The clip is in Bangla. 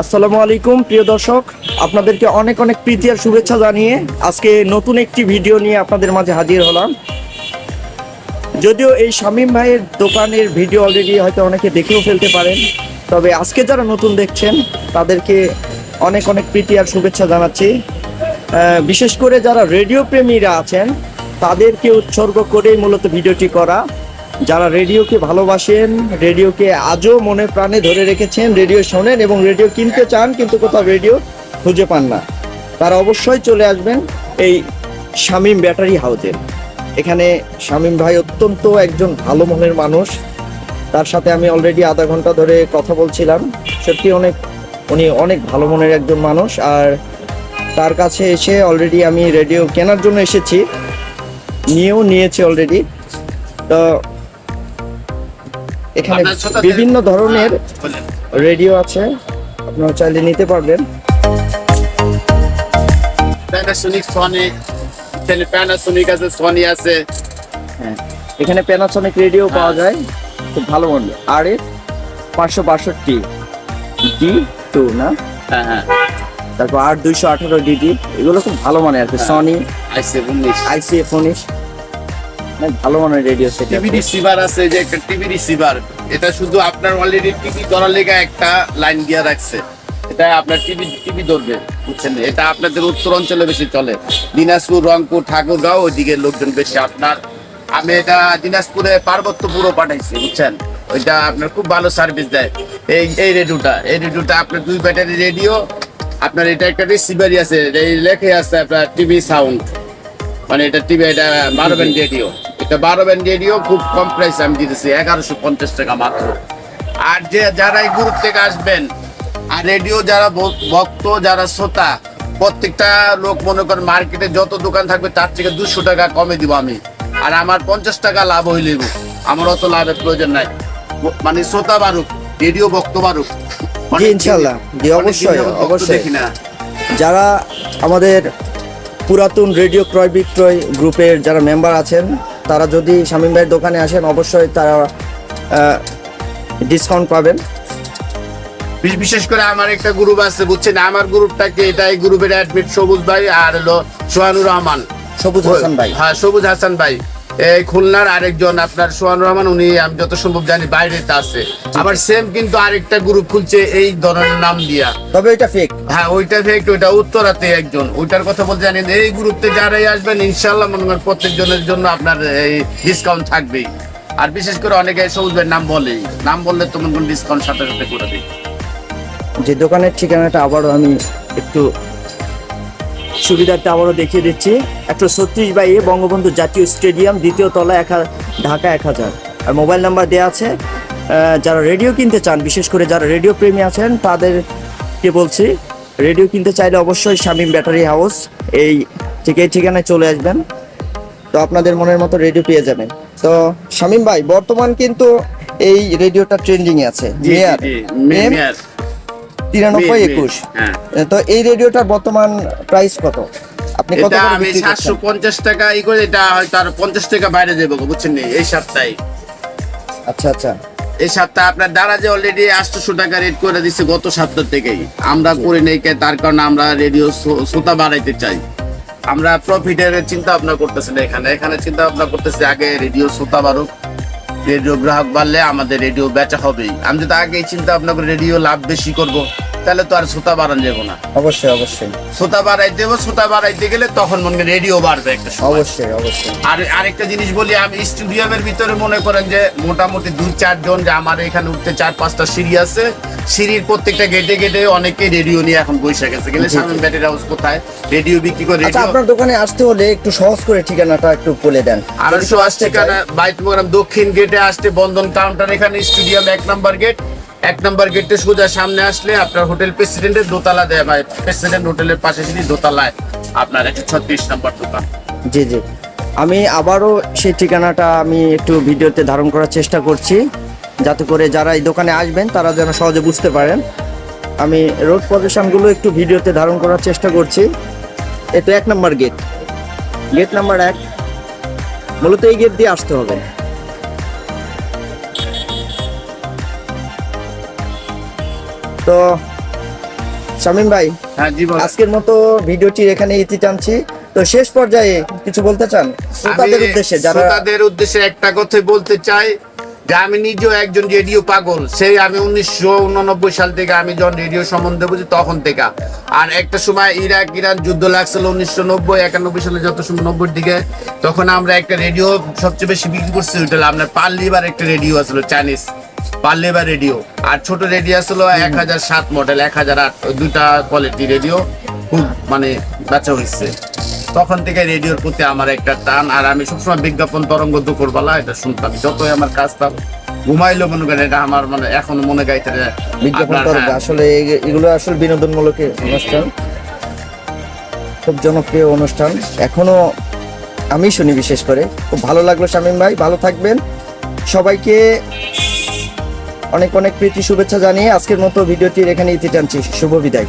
আসসালামু আলাইকুম, প্রিয় দর্শক। আপনাদেরকে অনেক অনেক প্রীতি আর শুভেচ্ছা জানিয়ে আজকে নতুন একটি ভিডিও নিয়ে আপনাদের মাঝে হাজির হলাম। যদিও এই শামীম ভাইয়ের দোকানের ভিডিও অলরেডি হয়তো অনেকে দেখেও ফেলতে পারেন, তবে আজকে যারা নতুন দেখছেন, তাদেরকে অনেক অনেক প্রীতি আর শুভেচ্ছা জানাচ্ছি। বিশেষ করে যারা রেডিও প্রেমীরা আছেন তাদেরকে উৎসর্গ করেই মূলত ভিডিওটি করা। যারা রেডিওকে ভালোবাসেন, রেডিওকে আজও মনে প্রাণে ধরে রেখেছেন, রেডিও শোনেন এবং রেডিও কিনতে চান, কিন্তু কোথাও রেডিও খুঁজে পান না। তারা অবশ্যই চলে আসবেন এই শামীম ব্যাটারি হাউজে। এখানে শামীম ভাই অত্যন্ত একজন ভালো মনের মানুষ। তার সাথে আমি অলরেডি আধা ঘণ্টা ধরে কথা বলছিলাম। সত্যি অনেক, উনি অনেক ভালো মনের একজন মানুষ। আর তার কাছে এসে অলরেডি আমি রেডিও কেনার জন্য এসেছি। নিয়েও নিয়েছি অলরেডি তো এখানে বিভিন্ন ধরনের রেডিও আছে। আপনারা চাইলে নিতে পারবেন। প্যানাসোনিক সনি এখানে প্যানাসোনিক আছে সনি আছে। হ্যাঁ এখানে প্যানাসনিক রেডিও পাওয়া যায়। খুব ভালো মডেল। আর এফ পাঁচশো বাষট্টি ডি টু না? হ্যাঁ হ্যাঁ। তারপর আর দুইশো আঠারো ডিডি এগুলো খুব ভালো মানের আছে। সনি আইসে উনিশ আইসিএফ উনিশ। ভালো মানের রেডিও সেট টিভি রিসিভার আছে যে একটা টিভি রিসিভার এটা শুধু আপনার অলরেডি টিভি ধরার লেগে একটা লাইন দিয়ে রাখছে। এটা আপনার টিভি টিভি ধরবে বুঝছেন? এটা আপনাদের উত্তর অঞ্চলে বেশি চলে। দিনাজপুর রংপুর ঠাকুরগাঁও ওইদিকে লোকজন বেশি। আপনার আমি এটা দিনাজপুরে পার্বত্যপুরও পাঠাইছি বুঝছেন? ওইটা আপনার খুব ভালো সার্ভিস দেয়। এই এই রেডিওটা এই রেডিওটা আপনার দুই ব্যাটারি রেডিও আপনার এটা একটা রিসিভারই আছে এই লেখে আছে আপনার টিভি সাউন্ড মানে এটা টিভি এটা মারবেন রেডিও এটা বারো ব্যান্ড রেডিও খুব কম প্রাইস আমি দিতেছি এগারোশো পঞ্চাশ টাকা মাত্র। আর যে যারা এই গ্রুপ থেকে আসবেন আর রেডিও যারা ভক্ত যারা শ্রোতা প্রত্যেকটা লোক মনে করেন মার্কেটে যত দোকান থাকবে তার থেকে দুশো টাকা কমে দিব আমি। আর আমার পঞ্চাশ টাকা লাভ হইলে আমার অত লাভের প্রয়োজন নাই। মানে শ্রোতা বাড়ুক রেডিও ভক্ত বাড়ুক। জি, ইনশাল্লাহ। অবশ্যই, ভক্ত অবশ্যই। দেখি না। যারা আমাদের পুরাতন রেডিও ক্রয় বিক্রয় গ্রুপের যারা মেম্বার আছেন তারা যদি শামীম ভাইয়ের দোকানে আসেন অবশ্যই তারা ডিসকাউন্ট পাবেন। বিশ- বিশেষ করে আমার একটা গ্রুপ আছে বুঝছেন? আমার গ্রুপটাকে এটা এই গ্রুপের অ্যাডমিট সবুজ ভাই আর হলো সোহানুর রহমান। সবুজ হাসান ভাই। হ্যাঁ সবুজ হাসান ভাই। এই খুলনার আরেকজন আপনার সোহান রহমান উনি আমি যত সম্ভব জানি বাইরেতে আছে। আবার সেম কিন্তু আরেকটা গ্রুপ খুলছে এই ধরনের নাম দিয়া। তবে এটা ফেক হ্যাঁ ওইটা ফেক ওইটা উত্তরাতে একজন। ওইটার কথা বলতে জানেন এই গ্রুপতে যারাই আসবেন ইনশাল্লাহ মনে করেন প্রত্যেকজনের জন্য আপনার এই ডিসকাউন্ট থাকবেই। আর বিশেষ করে অনেকে সবুজ ভাইয়ের নাম বলেই। নাম বললে তো মনে করেন ডিসকাউন্ট সাথে সাথে করে দিই। যে দোকানের ঠিকানাটা আবারও আমি একটু সুবিধার্থে আবারও দেখিয়ে দিচ্ছি। একশো ছত্রিশ বাই এ বঙ্গবন্ধু জাতীয় স্টেডিয়াম দ্বিতীয় তলা এক ঢাকা এক হাজার। আর মোবাইল নাম্বার দেওয়া আছে যারা রেডিও কিনতে চান বিশেষ করে যারা রেডিও প্রেমী আছেন তাদেরকে বলছি রেডিও কিনতে চাইলে অবশ্যই শামীম ব্যাটারি হাউস এই ঠিক এই ঠিকানায় চলে আসবেন। তো আপনাদের মনের মতো রেডিও পেয়ে যাবেন। তো শামীম ভাই বর্তমান কিন্তু এই রেডিওটা ট্রেন্ডিং আছে। মেয়ার মেয়ার। তিরানব্বই একুশ। হ্যাঁ। তো এই রেডিওটার বর্তমান প্রাইস কত? আপনি কত আমি সাতশো পঞ্চাশ টাকা ই করে এটা হয়তো আর পঞ্চাশ টাকা বাইরে দেবো বুঝছেন এই সপ্তাহে। আচ্ছা আচ্ছা। এই সপ্তাহে আপনার দ্বারা যে অলরেডি আটশোশো টাকা রেট করে দিচ্ছে গত সপ্তাহ থেকেই। আমরা করে নেই তার কারণে আমরা রেডিও শ্রোতা বাড়াইতে চাই। আমরা প্রফিটের চিন্তা ভাবনা করতেছি না এখানে। এখানে চিন্তা ভাবনা করতেছি আগে রেডিও শ্রোতা বাড়ুক রেডিও গ্রাহক বাড়লে আমাদের রেডিও বেচা হবেই। আমি যদি আগে চিন্তা ভাবনা করে রেডিও লাভ বেশি করব তাহলে তো আর শ্রোতা বাড়ানো যাব না। অবশ্যই অবশ্যই। শ্রোতা বাড়াইতে হবে শ্রোতা বাড়াইতে গেলে তখন মনে রেডিও বাড়বে একটা অবশ্যই অবশ্যই। আর আরেকটা জিনিস বলি আমি স্টুডিয়ামের ভিতরে মনে করেন যে মোটামুটি দুই চারজন যে আমার এখানে উঠতে চার পাঁচটা সিঁড়ি আছে সিঁড়ির প্রত্যেকটা গেটে গেটে অনেকে রেডিও নিয়ে এখন বসে গেছে। গেলে। সামনে ব্যাটারি হাউস কোথায়? রেডিও বিক্রি করে আচ্ছা রেডিও আপনার দোকানে আসতে হলে একটু সহজ করে ঠিকানাটা একটু বলে দেন। আড়াইশো আসতে চায়, বাইট দক্ষিণ গেটে আসতে বন্ধন কাউন্টার এখানে স্টুডিয়াম এক নাম্বার গেট এক নম্বর গেটে সোজা সামনে আসলে আপনার হোটেল প্রেসিডেন্টের দোতলা দেয় ভাই। প্রেসিডেন্ট হোটেলের পাশে যদি দোতলায়, আপনার একশো ছত্রিশ নম্বর দোকান। জি জি। আমি আবারও সেই ঠিকানাটা আমি একটু ভিডিওতে ধারণ করার চেষ্টা করছি, যাতে করে যারা এই দোকানে আসবেন, তারা যেন সহজে বুঝতে পারেন। আমি রোড পজিশনগুলো একটু ভিডিওতে ধারণ করার চেষ্টা করছি। এটা এক নম্বর গেট গেট নাম্বার এক। মূলত এই গেট দিয়ে আসতে হবে। তো শামিম ভাই হ্যাঁ জি। আজকের মতো ভিডিওটির এখানে ইতি টানছি। তো শেষ পর্যায়ে কিছু বলতে চান? শ্রোতাদের উদ্দেশ্যে যারা শ্রোতাদের উদ্দেশ্যে একটা কথাই বলতে চাই যে আমি নিজেও একজন রেডিও পাগল। সেই আমি উনিশশো উননব্বই সাল থেকে আমি যখন রেডিও সম্বন্ধে বুঝি তখন থেকে। আর একটা সময় ইরাক ইরান যুদ্ধ লাগছিল উনিশশো নব্বই একানব্বই সালে যত সময় নব্বই দিকে তখন আমরা একটা রেডিও সবচেয়ে বেশি বিক্রি করছি ওইটা আপনার পার্লিবার একটা রেডিও আসলো চাইনিজ পার্লিবার রেডিও আর ছোট এক হাজার সাত মডেল এক হাজার আট দুটা কোয়ালিটি রেডিও খুব মানে বেচা হয়েছে তখন থেকে রেডিওর প্রতি আমার একটা টান আর আমি সবসময় বিজ্ঞাপন তরঙ্গ দুপুরবেলা এটা শুনতাম। যতই আমার কাজ তার ঘুমাইলো মনে করেন এটা আমার মানে এখন মনে গাইতে বিজ্ঞাপন তরঙ্গ হ্যাঁ, আসলে এগুলো আসলে বিনোদনমূলক অনুষ্ঠান। খুব জনপ্রিয় অনুষ্ঠান। এখনও আমি শুনি বিশেষ করে। খুব ভালো লাগল শামীম ভাই ভালো থাকবেন। সবাইকে অনেক অনেক প্রীতি শুভেচ্ছা জানিয়ে আজকের মতো ভিডিওটির এখানে ইতি টানছি। শুভ বিদায়।